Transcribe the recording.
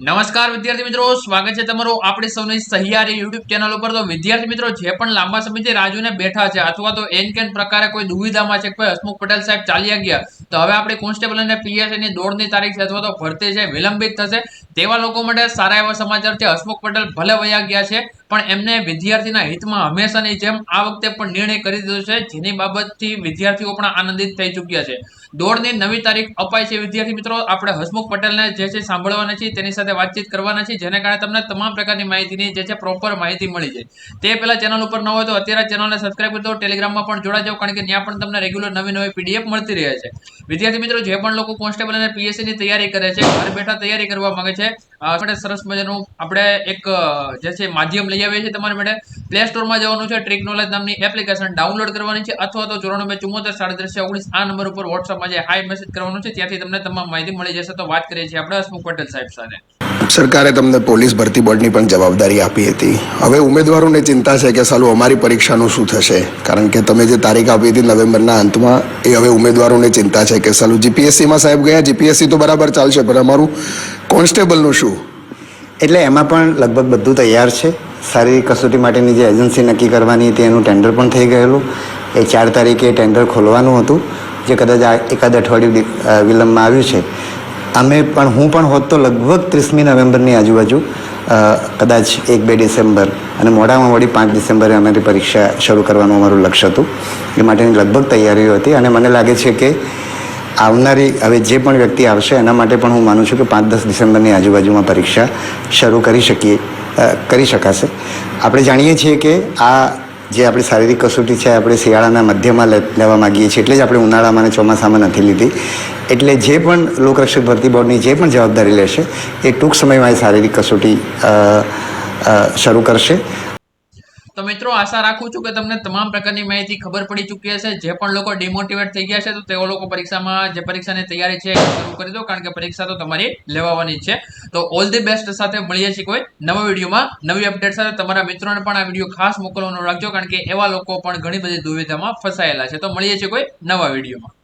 નમસ્કાર વિદ્યાર્થી મિત્રો, સ્વાગત છે તમારું આપણી સૌની સહિયારી યુટ્યુબ ચેનલ ઉપર. તો વિદ્યાર્થી મિત્રો, જે પણ લાંબા સમયથી રાજુને બેઠા છે, અથવા તો એન કેન પ્રકારે કોઈ દુવિધામાં છે કે હસમુખ પટેલ સાહેબ ચાલ્યા ગયા, તો હવે આપણે કોન્સ્ટેબલ અને પીએસઆઈ ની દોડની તારીખ છે, અથવા તો ભરતી છે, વિલંબિત થશે. તેવા લોકો માટે સારા એવા સમાચાર છે. હસમુખ પટેલ ભલે વયા ગયા છે, પણ એમને વિદ્યાર્થીના હિતમાં હંમેશાની જેમ આ વખતે પણ નિર્ણય કરી દીધો છે, જેની બાબતથી વિદ્યાર્થીઓ પણ આનંદિત થઈ ચૂક્યા છે. દોડની નવી તારીખ અપાય છે. વિદ્યાર્થી મિત્રો, આપણે હસમુખ પટેલને જે છે સાંભળવાના છીએ, તેની સાથે વાતચીત કરવાના છીએ, જેને કારણે તમને તમામ પ્રકારની માહિતીની જે છે પ્રોપર માહિતી મળી જાય. તે પહેલા ચેનલ ઉપર ન હોય તો અત્યારે ચેનલને સબસ્ક્રાઈબ કરી દો. ટેલિગ્રામમાં પણ જોડા જાઓ કારણ કે ત્યાં પણ તમને રેગ્યુલર નવી નવી પીડીએફ મળતી રહે છે. વિદ્યાર્થી મિત્રો, જે પણ લોકો કોન્સ્ટેબલ અને પીએસસીની તૈયારી કરે છે, ઘરે બેઠા તૈયારી કરવા માંગે છે માટે સરસ મજાનું આપણે એક જે છે માધ્યમ લઈ આવીએ છીએ તમારા માટે. પ્લે સ્ટોરમાં જવાનું છે ટ્રીક નોલેજ નામની એપ્લિકેશન ડાઉનલોડ કરવાની છે, અથવા તો ચોરાણું ચુમ્મોતેર સાડત્રીસ, ઓગણીસ, આ નંબર ઉપર વોટ્સઅપમાં જે હાઈ મેસેજ કરવાનો છે, ત્યાંથી તમને તમામ માહિતી મળી જશે. તો વાત કરીએ છીએ આપણે હસમુખ પટેલ સાહેબ સાથે. સરકારે તમને પોલીસ ભરતી બોર્ડની પણ જવાબદારી આપી હતી. હવે ઉમેદવારોને ચિંતા છે કે સાલું અમારી પરીક્ષાનું શું થશે? કારણ કે તમે જે તારીખ આપી હતી નવેમ્બરના અંતમાં, એ હવે ઉમેદવારોને ચિંતા છે કે સાલું જીપીએસસીમાં સાહેબ ગયા જીપીએસસી તો બરાબર ચાલશે, પણ અમારું કોન્સ્ટેબલનું શું? એટલે એમાં પણ લગભગ બધું તૈયાર છે. શારીરિક કસોટી માટેની જે એજન્સી નક્કી કરવાની હતી, એનું ટેન્ડર પણ થઈ ગયેલું. એ ચાર તારીખે ટેન્ડર ખોલવાનું હતું, જે કદાચ આ એકાદ અઠવાડિયું વિલંબમાં આવ્યું છે. અમે પણ, હું પણ હોત તો લગભગ ત્રીસમી નવેમ્બરની આજુબાજુ કદાચ એક, બે ડિસેમ્બર અને મોડામાં મોડી પાંચ ડિસેમ્બરે અમારી પરીક્ષા શરૂ કરવાનું અમારું લક્ષ્ય હતું. એ માટેની લગભગ તૈયારીઓ હતી અને મને લાગે છે કે આવનારી હવે જે પણ વ્યક્તિ આવશે એના માટે પણ હું માનું છું કે પાંચ દસ ડિસેમ્બરની આજુબાજુમાં પરીક્ષા શરૂ કરી શકીએ કરી શકાશે. આપણે જાણીએ છીએ કે આ જે આપણી શારીરિક કસોટી છે, આપણે શિયાળાના મધ્યમાં લેવા માગીએ છીએ એટલે જ આપણે ઉનાળામાં અને ચોમાસામાં નથી લીધી. એટલે જે પણ લોકરક્ષક ભરતી બોર્ડની જે પણ જવાબદારી લેશે, એ ટૂંક સમયમાં એ શારીરિક કસોટી શરૂ કરશે. તો મિત્રો, આશા રાખું છું કે તમને તમામ પ્રકારની માહિતી ખબર પડી ચૂકી હશે. જે પણ લોકો ડિમોટિવેટ થઈ ગયા છે, તો તેઓ લોકો પરીક્ષામાં, જે પરીક્ષાની તૈયારી છે શરૂ કરી દો, કારણ કે પરીક્ષા તો તમારી લેવાની છે. તો ઓલ ધી બેસ્ટ સાથે મળીએ છીએ કોઈ નવા વિડીયોમાં. નવી અપડેટ સાથે તમારા મિત્રોને પણ આ વીડિયો ખાસ મોકલવાનો રાખજો, કારણ કે એવા લોકો પણ ઘણી બધી દુવિધામાં ફસાયેલા છે. તો મળીએ છીએ કોઈ નવા વિડીયોમાં.